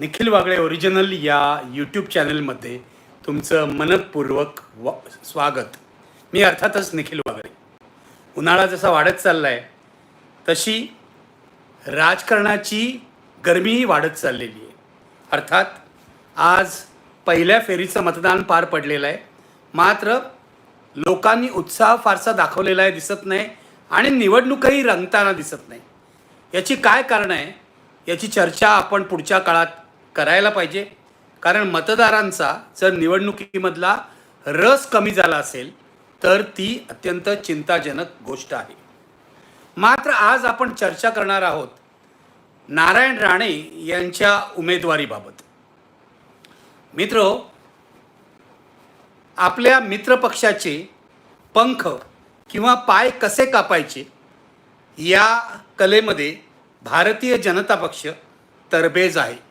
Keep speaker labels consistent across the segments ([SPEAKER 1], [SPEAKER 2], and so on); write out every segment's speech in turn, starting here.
[SPEAKER 1] Nikhil Wagle original या YouTube चॅनलमध्ये तुमचं मनपूर्वक वा स्वागत. मी अर्थातच निखिल वागळे. उन्हाळा जसा वाढत चालला आहे तशी राजकारणाची गरमीही वाढत चाललेली आहे. अर्थात आज पहिल्या फेरीचं मतदान पार पडलेलं आहे. मात्र लोकांनी उत्साह फारसा दाखवलेला आहे दिसत नाही आणि निवडणूकही रंगताना दिसत नाही. याची काय कारण आहे? याची चर्चा आपण पुढच्या काळात करायला पाहिजे. कारण मतदारांचा जर निवडणुकीमधला रस कमी झाला असेल तर ती अत्यंत चिंताजनक गोष्ट आहे. मात्र आज आपण चर्चा करणार आहोत नारायण राणे यांच्या उमेदवारीबाबत. मित्र आपल्या मित्रपक्षाचे पंख किंवा पाय कसे कापायचे या कलेमध्ये भारतीय जनता पक्ष तरबेज आहे.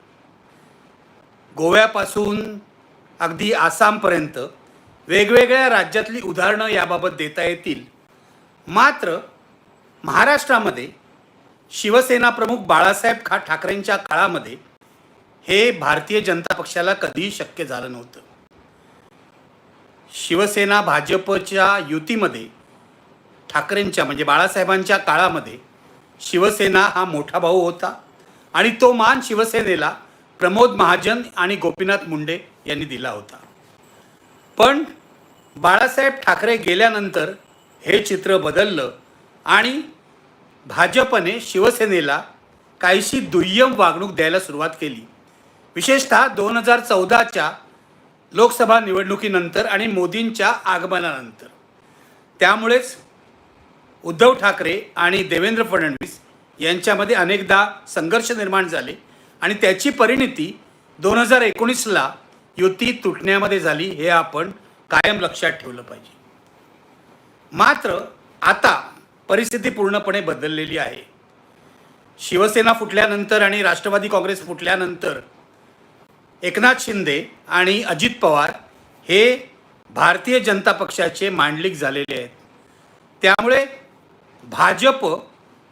[SPEAKER 1] गोव्यापासून अगदी आसामपर्यंत वेगवेगळ्या राज्यातली उदाहरणं याबाबत देता येतील. मात्र महाराष्ट्रामध्ये शिवसेना प्रमुख बाळासाहेब खा ठाकरेंच्या काळामध्ये हे भारतीय जनता पक्षाला कधीही शक्य झालं नव्हतं. शिवसेना भाजपच्या युतीमध्ये ठाकरेंच्या म्हणजे बाळासाहेबांच्या काळामध्ये शिवसेना हा मोठा भाऊ होता आणि तो मान शिवसेनेला प्रमोद महाजन आणि गोपीनाथ मुंडे यांनी दिला होता. पण बाळासाहेब ठाकरे गेल्यानंतर हे चित्र बदललं आणि भाजपने शिवसेनेला काहीशी दुय्यम वागणूक द्यायला सुरुवात केली. विशेषतः दोन हजार चौदाच्या लोकसभा निवडणुकीनंतर आणि मोदींच्या आगमनानंतर. त्यामुळेच उद्धव ठाकरे आणि देवेंद्र फडणवीस यांच्यामध्ये अनेकदा संघर्ष निर्माण झाले. आणि त्याची परिणिती दोन हजार एकोणीसला युती तुटण्यामध्ये झाली हे आपण कायम लक्षात ठेवलं पाहिजे. मात्र आता परिस्थिती पूर्णपणे बदललेली आहे. शिवसेना फुटल्यानंतर आणि राष्ट्रवादी काँग्रेस फुटल्यानंतर एकनाथ शिंदे आणि अजित पवार हे भारतीय जनता पक्षाचे मांडलिक झालेले आहेत. त्यामुळे भाजप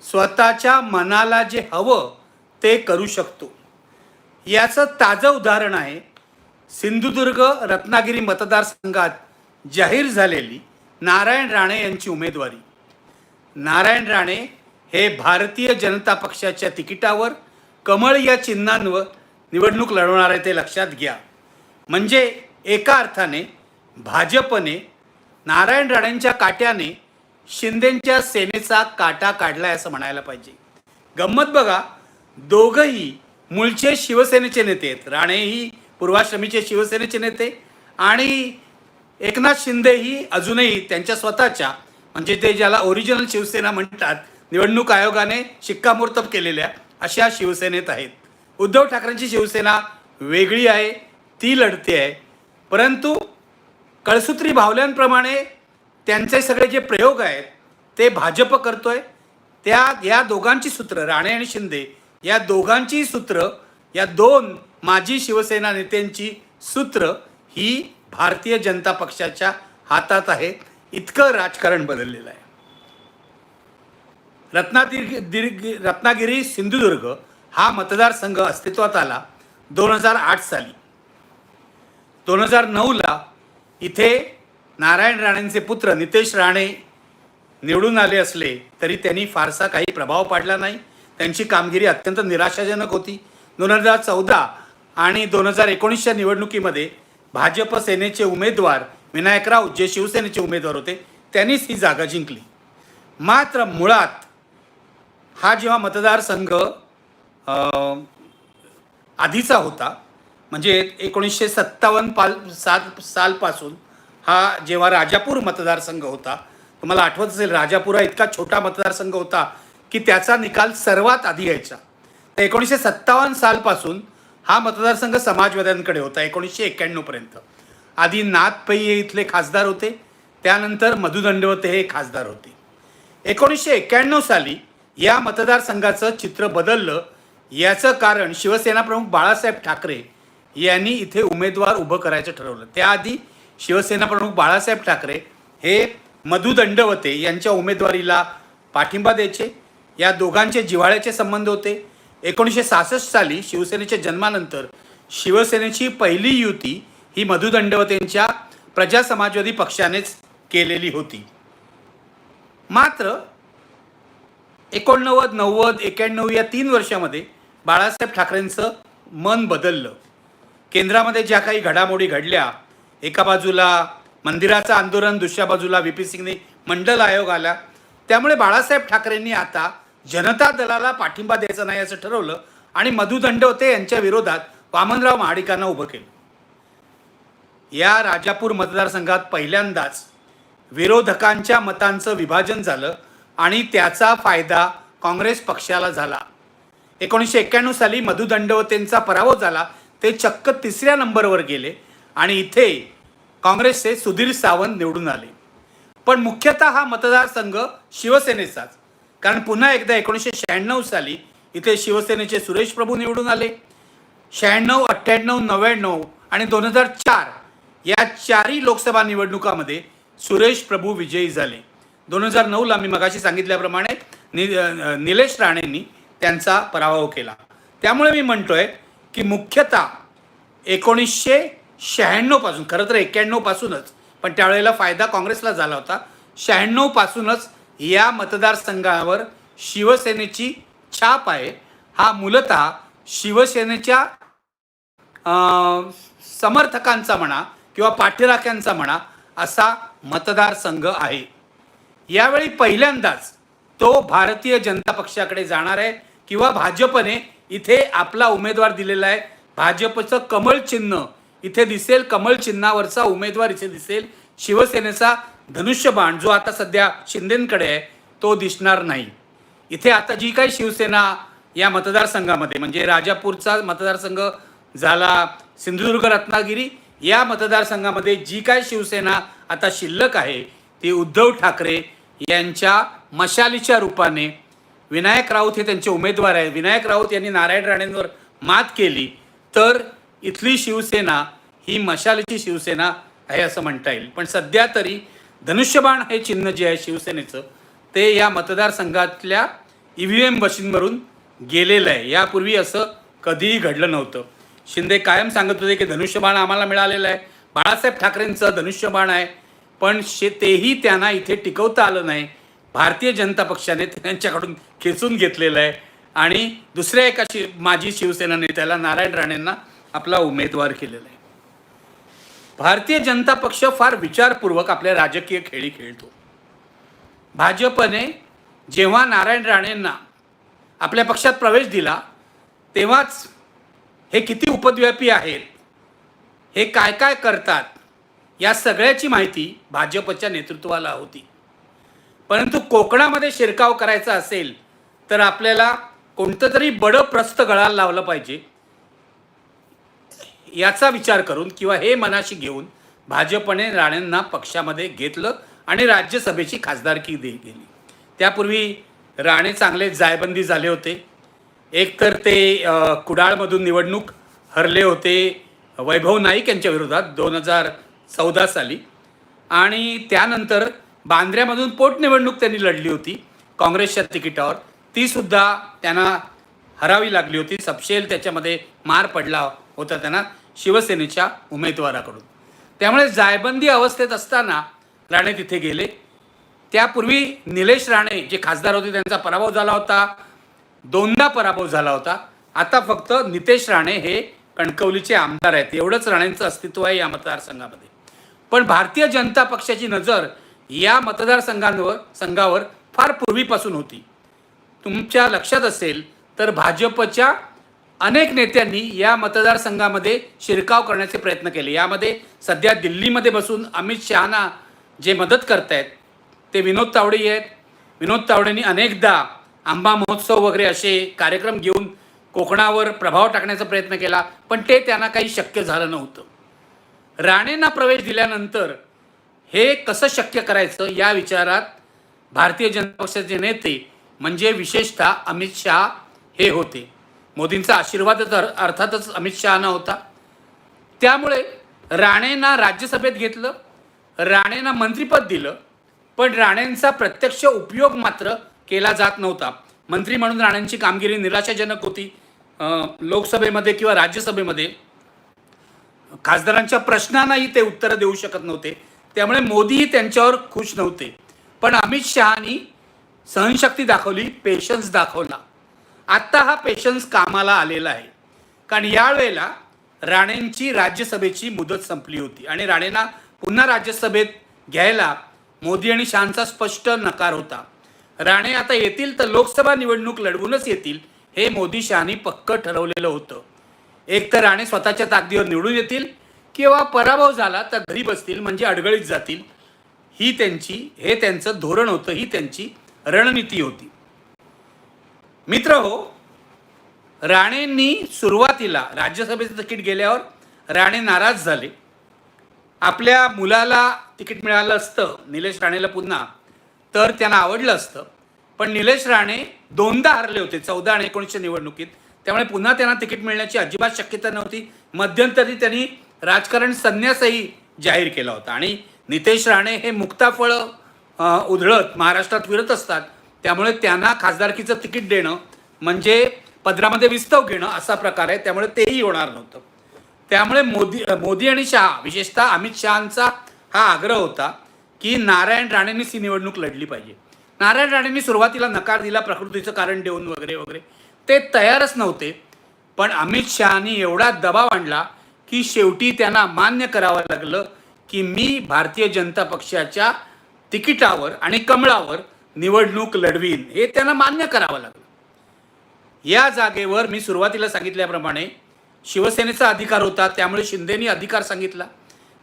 [SPEAKER 1] स्वतःच्या मनाला जे हवं ते करू शकतो. याचं ताजं उदाहरण आहे सिंधुदुर्ग रत्नागिरी मतदारसंघात जाहीर झालेली नारायण राणे यांची उमेदवारी. नारायण राणे हे भारतीय जनता पक्षाच्या तिकिटावर कमळ या चिन्हांवर निवडणूक लढवणार आहे ते लक्षात घ्या. म्हणजे एका अर्थाने भाजपने नारायण राणेंच्या काट्याने शिंदेंच्या सेनेचा काटा काढला आहे असं म्हणायला पाहिजे. गंमत बघा दोघंही मूळचे शिवसेनेचे नेते आहेत. राणेही पूर्वाश्रमीचे शिवसेनेचे नेते आणि एकनाथ शिंदे ही अजूनही त्यांच्या स्वतःच्या म्हणजे ते ज्याला ओरिजिनल शिवसेना म्हणतात निवडणूक आयोगाने शिक्कामोर्तब केलेल्या अशा शिवसेनेत आहेत. उद्धव ठाकरेंची शिवसेना वेगळी आहे ती लढते आहे. परंतु कळसूत्री भावल्यांप्रमाणे त्यांचे सगळे जे प्रयोग आहेत ते भाजप करतोय. त्या या दोघांची सूत्र राणे आणि शिंदे या दोघांची सूत्र या दोन माजी शिवसेना नेत्यांची सूत्र ही भारतीय जनता पक्षाच्या हातात आहेत इतकं राजकारण बदललेलं आहे. रत्नागिरी दिर्ग- रत्नागिरी सिंधुदुर्ग हा मतदारसंघ अस्तित्वात आला दोन हजार आठ साली. दोन हजार नऊला इथे नारायण राणेंचे पुत्र नितेश राणे निवडून आले असले तरी त्यांनी फारसा काही प्रभाव पाडला नाही. त्यांची कामगिरी अत्यंत निराशाजनक होती. दोन हजार चौदा आणि दोन हजार एकोणीसच्या निवडणुकीमध्ये भाजप सेनेचे उमेदवार विनायक राऊत जे शिवसेनेचे उमेदवार होते त्यांनीच ही जागा जिंकली. मात्र मुळात हा जेव्हा मतदारसंघ आधीचा होता म्हणजे एकोणीसशे सत्तावन्न पाल सात सालपासून हा जेव्हा राजापूर मतदारसंघ होता तुम्हाला आठवत असेल राजापूर हा इतका छोटा मतदारसंघ होता की त्याचा निकाल सर्वात आधी यायचा. तर एकोणीसशे सत्तावन्न सालपासून हा मतदारसंघ समाजवाद्यांकडे होता एकोणीसशे एक्क्याण्णवपर्यंत आधी नाथ पै इथले खासदार होते त्यानंतर मधु दंडवते हे खासदार होते. एकोणीसशे एक्क्याण्णव साली या मतदारसंघाचं चित्र बदललं याचं कारण शिवसेना प्रमुख बाळासाहेब ठाकरे यांनी इथे उमेदवार उभं करायचं ठरवलं. त्याआधी शिवसेना प्रमुख बाळासाहेब ठाकरे हे मधु दंडवते यांच्या उमेदवारीला पाठिंबा द्यायचे या दोघांचे जिव्हाळ्याचे संबंध होते. एकोणीसशे सहासष्ट साली शिवसेनेच्या जन्मानंतर शिवसेनेची पहिली युती ही मधु दंडवतेंच्या प्रजा समाजवादी पक्षानेच केलेली होती. मात्र एकोणनव्वद नव्वद एक्याण्णव या तीन वर्षामध्ये बाळासाहेब ठाकरेंचं मन बदललं. केंद्रामध्ये ज्या काही घडामोडी घडल्या एका बाजूला मंदिराचं आंदोलन दुसऱ्या बाजूला व्ही पी सिंगने मंडल आयोग आला. त्यामुळे बाळासाहेब ठाकरेंनी आता जनता दलाला पाठिंबा द्यायचा नाही असं ठरवलं आणि मधु दंडवते यांच्या विरोधात वामनराव महाडिकांना उभं केलं. या राजापूर मतदारसंघात पहिल्यांदाच विरोधकांच्या मतांचं विभाजन झालं आणि त्याचा फायदा काँग्रेस पक्षाला झाला. एकोणीसशे एक्क्याण्णव साली मधु दंडवतेंचा पराभव झाला ते चक्क तिसऱ्या नंबरवर गेले आणि इथे काँग्रेसचे सुधीर सावंत निवडून आले. पण मुख्यतः हा मतदारसंघ शिवसेनेचाच. कारण पुन्हा एकदा एकोणीसशे शहाण्णव साली इथे शिवसेनेचे सुरेश प्रभू निवडून आले. शहाण्णव अठ्ठ्याण्णव नव्याण्णव आणि दोन हजार चार या चारही लोकसभा निवडणुकामध्ये सुरेश प्रभू विजयी झाले. दोन हजार नऊला मी मगाशी सांगितल्याप्रमाणे नि निलेश राणेंनी त्यांचा पराभव केला. त्यामुळे मी म्हणतोय की मुख्यतः एकोणीसशे शहाण्णवपासून खरं तर एक्क्याण्णवपासूनच पण त्यावेळेला फायदा काँग्रेसला झाला होता. शहाण्णवपासूनच या मतदारसंघावर शिवसेनेची छाप आहे. हा मूलतः शिवसेनेच्या समर्थकांचा म्हणा किंवा पाठीराख्यांचा म्हणा असा मतदारसंघ आहे. यावेळी पहिल्यांदाच तो भारतीय जनता पक्षाकडे जाणार आहे किंवा भाजपने इथे आपला उमेदवार दिलेला आहे. भाजपचं कमळ चिन्ह इथे दिसेल. कमळ चिन्हावरचा उमेदवार इथे दिसेल. शिवसेनेचा धनुष्यबाण जो आता सध्या शिंदेंकडे आहे तो दिसणार नाही. इथे आता जी काही शिवसेना या मतदारसंघामध्ये म्हणजे राजापूरचा मतदारसंघ झाला सिंधुदुर्ग रत्नागिरी या मतदारसंघामध्ये जी काय शिवसेना आता शिल्लक आहे ती उद्धव ठाकरे यांच्या मशालीच्या रूपाने विनायक राऊत हे त्यांचे उमेदवार आहेत. विनायक राऊत यांनी नारायण राणेंवर मात केली तर इथली शिवसेना ही मशालीची शिवसेना आहे असं म्हणता येईल. पण सध्या तरी धनुष्यबाण हे चिन्ह जे आहे शिवसेनेचं ते या मतदारसंघातल्या ई व्ही एम मशीनवरून गेलेलं आहे. यापूर्वी असं कधीही घडलं नव्हतं. शिंदे कायम सांगत होते की धनुष्यबाण आम्हाला मिळालेलं आहे. बाळासाहेब ठाकरेंचं धनुष्यबाण आहे. पण शे तेही त्यांना इथे टिकवता आलं नाही. भारतीय जनता पक्षाने त्यांच्याकडून खेचून घेतलेलं आहे. आणि दुसऱ्या एका शि माजी शिवसेना नेत्याला नारायण राणेंना आपला उमेदवार केलेला आहे. भारतीय जनता पक्ष फार विचारपूर्वक आपल्या राजकीय खेळी खेळतो. भाजपने जेव्हा नारायण राणेंना आपल्या पक्षात प्रवेश दिला तेव्हाच हे किती उपद्व्यापी आहेत हे काय काय करतात या सगळ्याची माहिती भाजपच्या नेतृत्वाला होती. परंतु कोकणामध्ये शिरकाव करायचा असेल तर आपल्याला कोणतं तरी बडं प्रस्थ गळाला लावलं पाहिजे. याचा विचार करून किंवा हे मनाशी घेऊन भाजपने राणेंना पक्षामध्ये घेतलं आणि राज्यसभेची खासदारकी दे गेली. त्यापूर्वी राणे चांगले जायबंदी झाले होते. एक तर ते कुडाळमधून निवडणूक हरले होते. वैभव नाईक यांच्या विरोधात दोन हजार चौदा साली. आणि त्यानंतर बांद्र्यामधून पोटनिवडणूक त्यांनी लढली होती. काँग्रेसच्या तिकिटावर. तीसुद्धा त्यांना हरावी लागली होती. सपशेल त्याच्यामध्ये मार पडला होता त्यांना. शिवसेनेच्या उमेदवाराकडून. त्यामुळे जायबंदी अवस्थेत असताना राणे तिथे गेले. त्यापूर्वी निलेश राणे जे खासदार होते त्यांचा पराभव झाला होता. दोनदा पराभव झाला होता. आता फक्त नितेश राणे हे कणकवलीचे आमदार आहेत. एवढंच राणेंचं अस्तित्व आहे या मतदारसंघामध्ये. पण भारतीय जनता पक्षाची नजर या मतदारसंघांवर संघावर फार पूर्वीपासून होती. तुमच्या लक्षात असेल तर भाजपच्या अनेक नेत्यांनी या मतदारसंघामध्ये शिरकाव करण्याचे प्रयत्न केले. यामध्ये सध्या दिल्लीमध्ये बसून अमित शहाना जे मदत करत आहेत ते विनोद तावडे आहेत. विनोद तावडेंनी अनेकदा आंबा महोत्सव वगैरे असे कार्यक्रम घेऊन कोकणावर प्रभाव टाकण्याचा प्रयत्न केला पण ते त्यांना काही शक्य झालं नव्हतं. राणेंना प्रवेश दिल्यानंतर हे कसं शक्य करायचं या विचारात भारतीय जनता पक्षाचे नेते म्हणजे विशेषतः अमित शहा हे होते. मोदींचा आशीर्वाद तर अर्थातच अमित शहाना होता. त्यामुळे राणेंना राज्यसभेत घेतलं राणेंना मंत्रिपद दिलं पण राणेंचा प्रत्यक्ष उपयोग मात्र केला जात नव्हता. मंत्री म्हणून राणेंची कामगिरी निराशाजनक होती. लोकसभेमध्ये किंवा राज्यसभेमध्ये खासदारांच्या प्रश्नांनाही ते उत्तरं देऊ शकत नव्हते. त्यामुळे मोदीही त्यांच्यावर खुश नव्हते. पण अमित शहानी सहनशक्ती दाखवली पेशन्स दाखवला. आत्ता हा पेशन्स कामाला आलेला आहे. कारण यावेळेला राणेंची राज्यसभेची मुदत संपली होती. आणि राणेंना पुन्हा राज्यसभेत घ्यायला मोदी आणि शहांचा स्पष्ट नकार होता. राणे आता येतील तर लोकसभा निवडणूक लढवूनच येतील हे मोदी शहानी पक्क ठरवलेलं होतं. एक तर राणे स्वतःच्या ताकदीवर निवडून येतील किंवा पराभव झाला तर घरी बसतील म्हणजे अडगळीत जातील. ही त्यांची हे त्यांचं धोरण होतं ही त्यांची रणनीती होती. मित्र हो राणेंनी सुरुवातीला राज्यसभेचं तिकीट गेल्यावर राणे नाराज झाले. आपल्या मुलाला तिकीट मिळालं असतं निलेश राणेला पुन्हा तर त्यांना आवडलं असतं. पण निलेश राणे दोनदा हरले होते चौदा आणि एकोणीसच्या निवडणुकीत. त्यामुळे पुन्हा त्यांना तिकीट मिळण्याची अजिबात शक्यता नव्हती. मध्यंतरी त्यांनी राजकारण संन्यासही जाहीर केला होता. आणि नितेश राणे हे मुक्ताफळं उधळत महाराष्ट्रात फिरत असतात. त्यामुळे त्यांना खासदारकीचं तिकीट देणं म्हणजे पदरामध्ये विस्तव घेणं असा प्रकार आहे. त्यामुळे तेही होणार नव्हतं. त्यामुळे मोदी मोदी आणि शहा विशेषतः अमित शहांचा हा आग्रह होता की नारायण राणेंनीच ही निवडणूक लढली पाहिजे. नारायण राणेंनी सुरुवातीला नकार दिला प्रकृतीचं कारण देऊन वगैरे वगैरे. ते तयारच नव्हते. पण अमित शहानी एवढा दबाव आणला की शेवटी त्यांना मान्य करावं लागलं की मी भारतीय जनता पक्षाच्या तिकिटावर आणि कमळावर निवडणूक लढवीन हे त्यांना मान्य करावं लागलं. या जागेवर मी सुरुवातीला सांगितल्याप्रमाणे शिवसेनेचा अधिकार होता त्यामुळे शिंदेनी अधिकार सांगितला.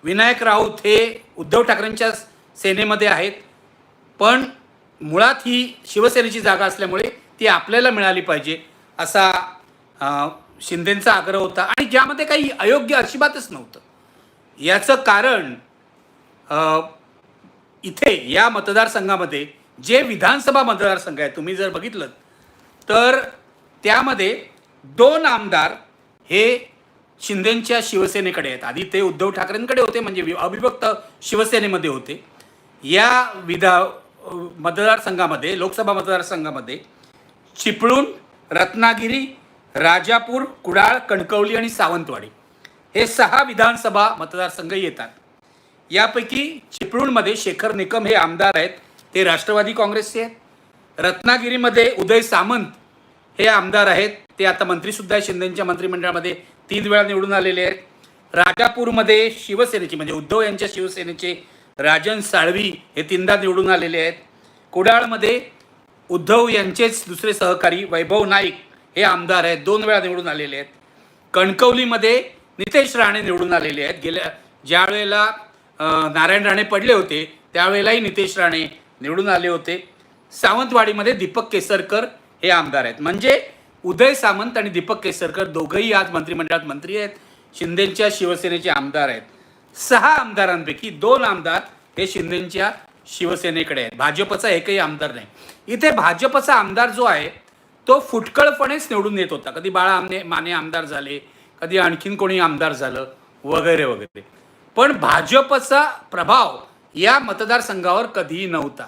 [SPEAKER 1] विनायक राऊत हे उद्धव ठाकरेंच्या सेनेमध्ये आहेत पण मुळात ही शिवसेनेची जागा असल्यामुळे ती आपल्याला मिळाली पाहिजे असा शिंदेंचा आग्रह होता आणि ज्यामध्ये काही अयोग्य अजिबातच नव्हतं. याचं कारण इथे या मतदारसंघामध्ये जे विधानसभा मतदारसंघ आहे तुम्ही जर बघितलं तर त्यामध्ये दोन आमदार हे शिंदेंच्या शिवसेनेकडे आहेत. आधी ते उद्धव ठाकरेंकडे होते म्हणजे वि- अविभक्त शिवसेनेमध्ये होते. या विधा मतदारसंघामध्ये लोकसभा मतदारसंघामध्ये चिपळूण रत्नागिरी राजापूर कुडाळ कणकवली आणि सावंतवाडी हे सहा विधानसभा मतदारसंघ येतात. यापैकी चिपळूणमध्ये शेखर निकम हे आमदार आहेत. ते राष्ट्रवादी काँग्रेसचे आहेत. रत्नागिरीमध्ये उदय सामंत हे आमदार आहेत. ते आता मंत्रीसुद्धा आहेत. शिंदेच्या मंत्रिमंडळामध्ये तीन वेळा निवडून आलेले आहेत. राजापूरमध्ये शिवसेनेचे म्हणजे उद्धव यांच्या शिवसेनेचे राजन साळवी हे तीनदा निवडून आलेले आहेत. कुडाळमध्ये उद्धव यांचेच दुसरे सहकारी वैभव नाईक हे आमदार आहेत. दोन वेळा निवडून आलेले आहेत. कणकवलीमध्ये नितेश राणे निवडून आलेले आहेत. गेल्या ज्या वेळेला नारायण राणे पडले होते त्यावेळेलाही नितेश राणे निवडून आले होते. सावंतवाडीमध्ये दीपक केसरकर हे आमदार आहेत. म्हणजे उदय सामंत आणि दीपक केसरकर दोघंही आज मंत्रिमंडळात मंत्री आहेत. शिंदेच्या शिवसेनेचे आमदार आहेत. सहा आमदारांपैकी दोन आमदार हे शिंदेच्या शिवसेनेकडे आहेत. भाजपचा एकही आमदार नाही. इथे भाजपचा आमदार जो आहे तो फुटकळपणेच निवडून येत होता. कधी बाळा आमने माने आमदार झाले कधी आणखीन कोणी आमदार झालं वगैरे वगैरे. पण भाजपचा प्रभाव या मतदारसंघावर कधीही नव्हता.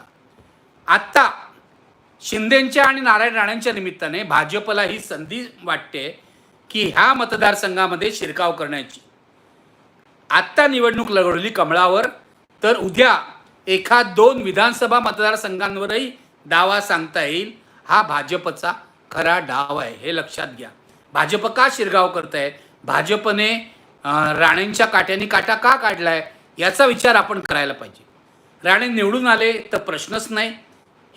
[SPEAKER 1] आत्ता शिंदेंच्या आणि नारायण राणेंच्या निमित्ताने भाजपला ही संधी वाटते की ह्या मतदारसंघामध्ये शिरकाव करण्याची. आत्ता निवडणूक लढवली कमळावर तर उद्या एखाद दोन विधानसभा मतदारसंघांवरही दावा सांगता येईल हा भाजपचा खरा डाव आहे हे लक्षात घ्या. भाजप का शिरगाव करत आहे भाजपने राणेंच्या काट्याने काटा का काढलाय? याचा विचार आपण करायला पाहिजे. राणे निवडून आले तर प्रश्नच नाही.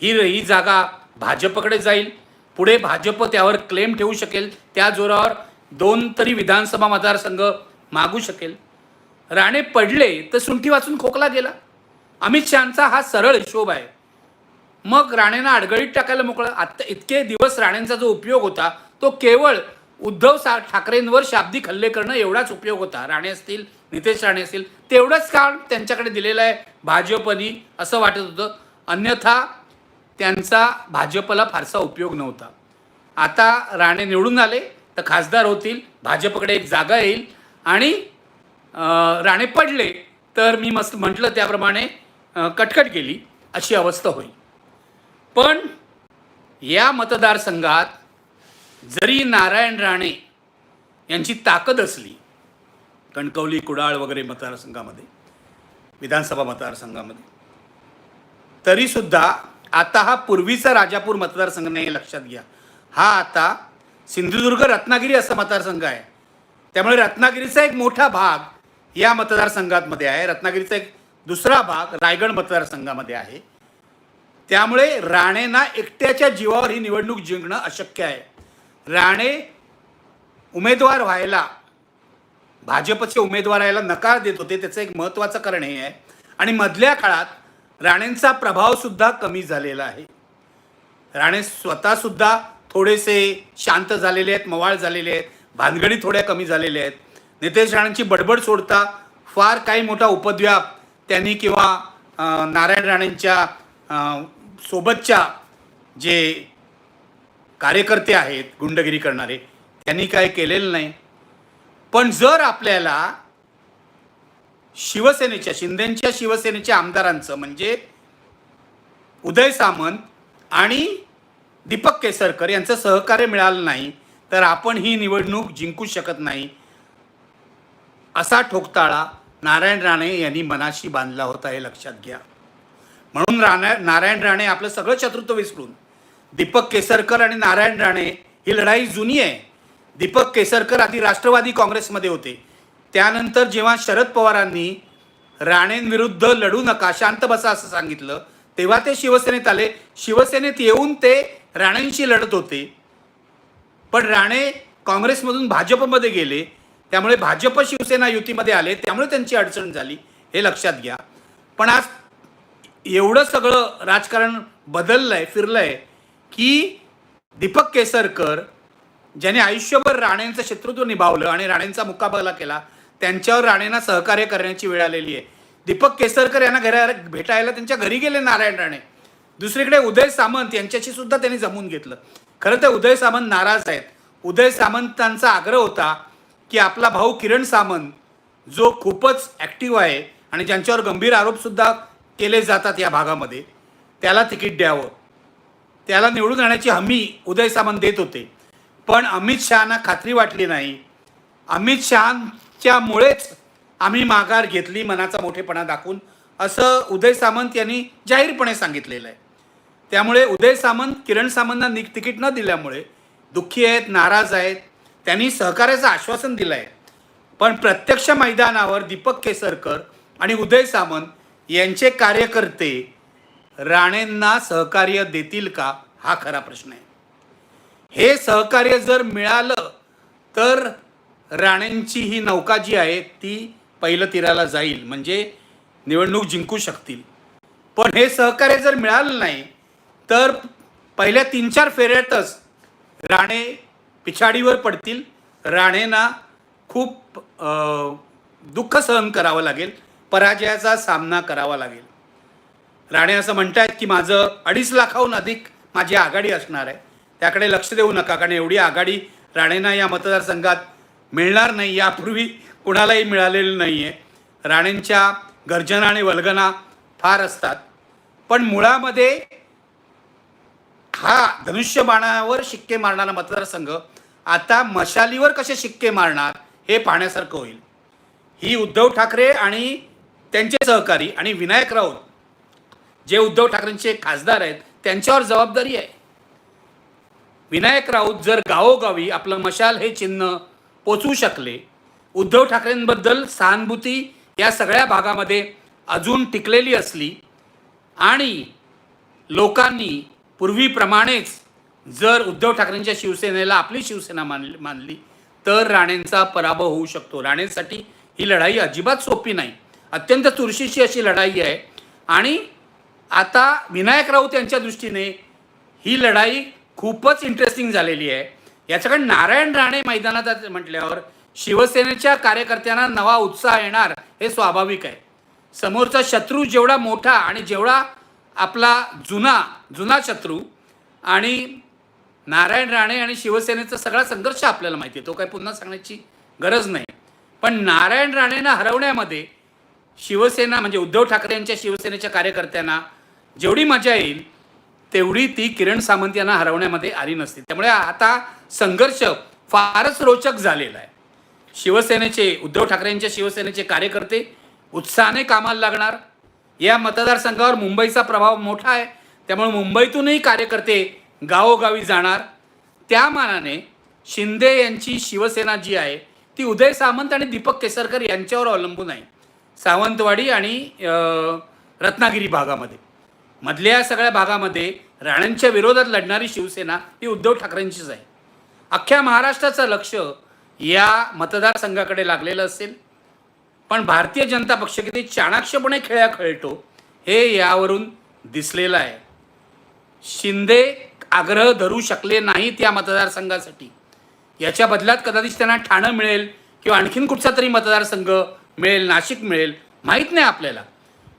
[SPEAKER 1] ही ही जागा भाजपकडे जाईल. पुढे भाजप त्यावर क्लेम ठेवू शकेल. त्या जोरावर दोन तरी विधानसभा मतदारसंघ मागू शकेल. राणे पडले तर सुंठी वाचून खोकला गेला. अमित शहाचा हा सरळ हिशोब आहे. मग राणेंना अडगळीत टाकायला मोकळं. आत्ता इतके दिवस राणेंचा जो उपयोग होता तो केवळ उद्धव सा ठाकरेंवर शाब्दिक हल्ले करणं एवढाच उपयोग होता. राणे असतील नितेश राणे असतील तेवढंच काम त्यांच्याकडे दिलेलं आहे. भाजपनी असं वाटत होतं. अन्यथा त्यांचा भाजपला फारसा उपयोग नव्हता. आता राणे निवडून आले तर खासदार होतील भाजपकडे एक जागा येईल आणि राणे पडले तर मी मस्त म्हटलं त्याप्रमाणे कटकट गेली अशी अवस्था होईल. पण या मतदारसंघात जरी नारायण राणे यांची ताकद असली कणकवली कुडाळ वगैरे मतदारसंघामध्ये विधानसभा मतदारसंघामध्ये. तरीसुद्धा आता हा पूर्वीचा राजापूर मतदारसंघ नाही लक्षात घ्या. हा आता सिंधुदुर्ग रत्नागिरी असा मतदारसंघ आहे. त्यामुळे रत्नागिरीचा एक मोठा भाग या मतदारसंघामध्ये आहे. रत्नागिरीचा एक दुसरा भाग रायगड मतदारसंघामध्ये आहे. त्यामुळे राणेंना एकट्याच्या जीवावर ही निवडणूक जिंकणं अशक्य आहे. राणे उमेदवार व्हायला भाजपचे उमेदवार यायला नकार देत होते त्याचं एक महत्त्वाचं कारण हे आहे. आणि मधल्या काळात राणेंचा प्रभावसुद्धा कमी झालेला आहे. राणे स्वतःसुद्धा थोडेसे शांत झालेले आहेत मवाळ झालेले आहेत भानगडी थोड्या कमी झालेल्या आहेत. नितेश राणेंची बडबड सोडता फार काही मोठा उपद्व्याप त्यांनी किंवा नारायण राणेंच्या सोबतच्या जे कार्यकर्ते आहेत गुंडगिरी करणारे त्यांनी काय केलेलं नाही. पण जर आपल्याला शिवसेनेच्या शिंदेच्या शिवसेनेच्या आमदारांचं म्हणजे उदय सामंत आणि दीपक केसरकर यांचं सहकार्य मिळालं नाही तर आपण ही निवडणूक जिंकू शकत नाही. असा ठोकताळा नारायण राणे यांनी मनाशी बांधला होता हे लक्षात घ्या. म्हणून राणा नारायण राणे आपलं सगळं शत्रुत्व विसरून दीपक केसरकर आणि नारायण राणे ही लढाई जुनी आहे. दीपक केसरकर आधी राष्ट्रवादी काँग्रेसमध्ये होते. त्यानंतर जेव्हा शरद पवारांनी राणेंविरुद्ध लढू नका शांत बसा असं सांगितलं तेव्हा ते शिवसेनेत आले. शिवसेनेत येऊन ते राणेंशी लढत होते. पण राणे काँग्रेसमधून भाजपमध्ये गेले. त्यामुळे भाजप शिवसेना युतीमध्ये आले. त्यामुळे त्यांची अडचण झाली. हे लक्षात घ्या. पण आज एवढं सगळं राजकारण बदललंय फिरलंय की दीपक केसरकर ज्याने आयुष्यभर राणेंचं शत्रुत्व निभावलं आणि राणेंचा मुकाबला केला त्यांच्यावर राणेंना सहकार्य करण्याची वेळ आलेली आहे. दीपक केसरकर यांना घरा भेटायला त्यांच्या घरी गेले नारायण राणे. दुसरीकडे उदय सामंत यांच्याशी सुद्धा त्यांनी जमून घेतलं. खरं तर उदय सामंत नाराज आहेत. उदय सामंतांचा आग्रह होता की आपला भाऊ किरण सामंत जो खूपच ॲक्टिव्ह आहे आणि ज्यांच्यावर गंभीर आरोपसुद्धा केले जातात या भागामध्ये त्याला तिकीट द्यावं. त्याला निवडून आणण्याची हमी उदय सामंत देत होते. पण अमित शहाना खात्री वाटली नाही. अमित शहांच्यामुळेच आम्ही माघार घेतली मनाचा मोठेपणा दाखवून असं उदय सामंत यांनी जाहीरपणे सांगितलेलं आहे. त्यामुळे उदय सामंत किरण सामंतना नि तिकीट न दिल्यामुळे दुःखी आहेत नाराज आहेत. त्यांनी सहकार्याचं आश्वासन दिलं आहे पण प्रत्यक्ष मैदानावर दीपक केसरकर आणि उदय सामंत यांचे कार्यकर्ते राणेंना सहकार्य देतील का? हा खरा प्रश्न आहे. हे सहकार्य जर मिळालं तर राणेंची ही नौका जी आहे ती पहिलं तीराला जाईल. म्हणजे निवडणूक जिंकू शकतील. पण हे सहकार्य जर मिळालं नाही तर पहिल्या तीन चार फेऱ्यातच राणे पिछाडीवर पडतील. राणेंना खूप दुःख सहन करावं लागेल. पराजयाचा सामना करावा लागेल. राणे असं म्हणतायत की माझं अडीच लाखाहून अधिक माझी आघाडी असणार आहे. त्याकडे लक्ष देऊ नका कारण एवढी आघाडी राणेंना या मतदारसंघात मिळणार नाही. यापूर्वी कुणालाही मिळालेलं नाही आहे राणेंच्या गर्जना आणि वल्गना फार असतात. पण मुळामध्ये हा धनुष्यबाणावर शिक्के मारणारा मतदारसंघ आता मशालीवर कसे शिक्के मारणार हे पाहण्यासारखं होईल. ही उद्धव ठाकरे आणि त्यांचे सहकारी आणि विनायक राऊत जे उद्धव ठाकरेंचे खासदार आहेत त्यांच्यावर जबाबदारी आहे. विनायक राऊत जर गावोगावी आपलं मशाल हे चिन्ह पोचवू शकले उद्धव ठाकरेंबद्दल सहानुभूती या सगळ्या भागामध्ये अजून टिकलेली असली आणि लोकांनी पूर्वीप्रमाणेच जर उद्धव ठाकरेंच्या शिवसेनेला आपली शिवसेना मानली मानली तर राणेंचा पराभव होऊ शकतो. राणेंसाठी ही लढाई अजिबात सोपी नाही. अत्यंत चुरशीची अशी लढाई आहे. आणि आता विनायक राऊत यांच्या दृष्टीने ही लढाई खूपच इंटरेस्टिंग झालेली आहे. याच्याकडे नारायण राणे मैदानात म्हटल्यावर शिवसेनेच्या कार्यकर्त्यांना नवा उत्साह येणार हे स्वाभाविक आहे. समोरचा शत्रू जेवढा मोठा आणि जेवढा आपला जुना जुना शत्रू आणि नारायण राणे आणि शिवसेनेचा सगळा संघर्ष आपल्याला माहिती आहे. तो काही पुन्हा सांगण्याची गरज नाही. पण नारायण राणेंना हरवण्यामध्ये शिवसेना म्हणजे उद्धव ठाकरे यांच्या शिवसेनेच्या कार्यकर्त्यांना जेवढी मजा येईल तेवढी ती किरण सामंत यांना हरवण्यामध्ये आली नसती. त्यामुळे आता संघर्ष फारच रोचक झालेला आहे. शिवसेनेचे उद्धव ठाकरेंच्या शिवसेनेचे कार्यकर्ते उत्साहाने कामाला लागणार. या मतदारसंघावर मुंबईचा प्रभाव मोठा आहे. त्यामुळे मुंबईतूनही कार्यकर्ते गावोगावी जाणार. त्या मानाने शिंदे यांची शिवसेना जी आहे ती उदय सामंत आणि दीपक केसरकर यांच्यावर अवलंबून आहे. सावंतवाडी आणि रत्नागिरी भागामध्ये. मधल्या सगळ्या भागामध्ये राणांच्या विरोधात लढणारी शिवसेना ही उद्धव ठाकरेंचीच आहे. अख्ख्या महाराष्ट्राचं लक्ष या मतदारसंघाकडे लागलेलं असेल. पण भारतीय जनता पक्ष किती चाणाक्षपणे खेळ्या खेळतो हे यावरून दिसलेलं आहे. शिंदे आग्रह धरू शकले नाहीत या मतदारसंघासाठी. याच्या बदल्यात कदाचित त्यांना ठाणं मिळेल किंवा आणखीन कुठचा तरी मतदारसंघ मिळेल नाशिक मिळेल माहीत नाही आपल्याला.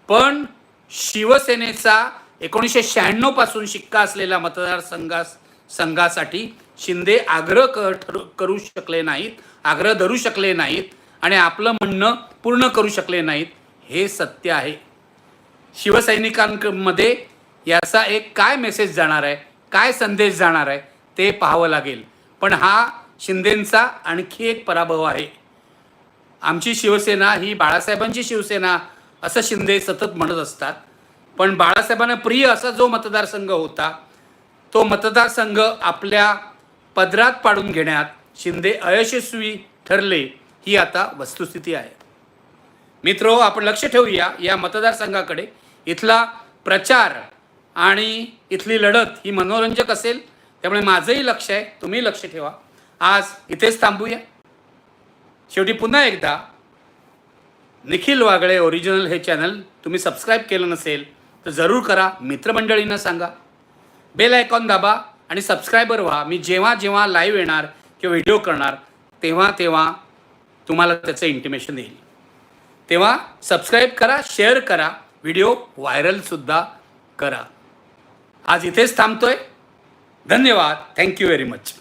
[SPEAKER 1] पण शिवसेनेचा एकोणीसशे शहाण्णवपासून शिक्का असलेला मतदारसंघास संघासाठी शिंदे आग्रह कर करू शकले नाहीत आग्रह धरू शकले नाहीत आणि आपलं म्हणणं पूर्ण करू शकले नाहीत हे सत्य आहे. शिवसैनिकांमध्ये याचा एक काय मेसेज जाणार आहे काय संदेश जाणार आहे ते पाहावं लागेल. पण हा शिंदेंचा आणखी एक पराभव आहे. आमची शिवसेना ही बाळासाहेबांची शिवसेना असं शिंदे सतत म्हणत असतात. पण बाळासाहेबांना प्रिय असा जो मतदारसंघ होता तो मतदारसंघ आपल्या पदरात पाडून घेण्यात शिंदे अयशस्वी ठरले ही आता वस्तुस्थिती आहे. मित्रो आपण लक्ष ठेवूया या मतदारसंघाकडे. इथला प्रचार आणि इथली लढत ही मनोरंजक असेल त्यामुळे माझंही लक्ष आहे तुम्ही लक्ष ठेवा. आज इथेच थांबूया. शेवटी पुन्हा एकदा निखिल वागळे ओरिजिनल हे चॅनल तुम्ही सबस्क्राईब केलं नसेल तर जरूर करा. मित्रमंडळींना सांगा. बेल आयकॉन दाबा आणि सबस्क्रायबर व्हा. मी जेव्हा जेव्हा लाईव्ह येणार किंवा व्हिडिओ करणार तेव्हा तेव्हा तुम्हाला त्याचं इंटिमेशन येईल तेव्हा सबस्क्राईब करा शेअर करा. व्हिडिओ व्हायरलसुद्धा करा. आज इथेच थांबतोय. धन्यवाद. Thank you very much